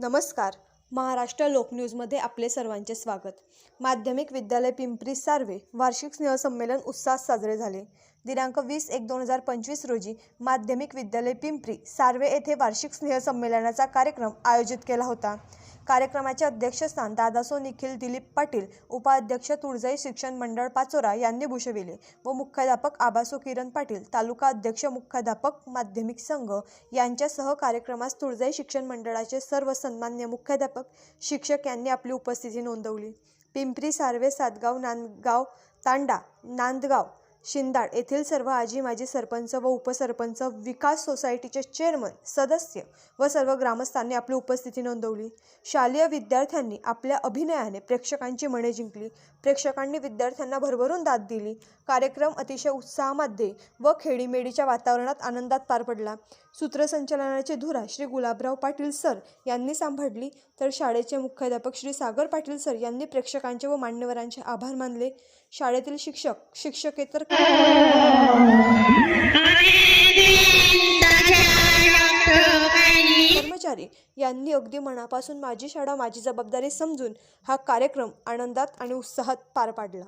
नमस्कार. महाराष्ट्र लोकन्यूजमध्ये आपले सर्वांचे स्वागत. माध्यमिक विद्यालय पिंपरी सार्वे वार्षिक स्नेहसंमेलन उत्साहात साजरे झाले. दिनांक वीस एक दोन हजार पंचवीस रोजी माध्यमिक विद्यालय पिंपरी सार्वे येथे वार्षिक स्नेहसंमेलनाचा कार्यक्रम आयोजित केला होता. कार्यक्रमाचे अध्यक्षस्थान दादासो निखिल दिलीप पाटील उपाध्यक्ष तुळजाई शिक्षण मंडळ पाचोरा यांनी भूषविले व मुख्याध्यापक आबासो किरण पाटील तालुका अध्यक्ष मुख्याध्यापक माध्यमिक संघ यांच्यासह कार्यक्रमास तुळजाई शिक्षण मंडळाचे सर्व सन्मान्य मुख्याध्यापक शिक्षक यांनी आपली उपस्थिती नोंदवली. पिंपरी सार्वे सातगाव नांदगाव तांडा नांदगाव शिंदाड येथील सर्व आजी माजी सरपंच व उपसरपंच विकास सोसायटीचे चेअरमन सदस्य व सर्व ग्रामस्थांनी आपली उपस्थिती नोंदवली. शालेय विद्यार्थ्यांनी आपल्या अभिनयाने प्रेक्षकांची मने जिंकली. प्रेक्षकांनी विद्यार्थ्यांना भरभरून दाद दिली. कार्यक्रम अतिशय उत्साहामध्ये व खेडीमेडीच्या वातावरणात आनंदात पार पडला. सूत्रसंचालनाची धुरा श्री गुलाबराव पाटील सर यांनी सांभाळली. तर शाळेचे मुख्याध्यापक श्री सागर पाटील सर यांनी प्रेक्षकांचे व मान्यवरांचे आभार मानले. शाळेतील शिक्षक शिक्षकेतर कर्मचारी यांनी अगदी मनापासून माझी शाळा माझी जबाबदारी समजून हा कार्यक्रम आनंदात आणि उत्साहात पार पाडला.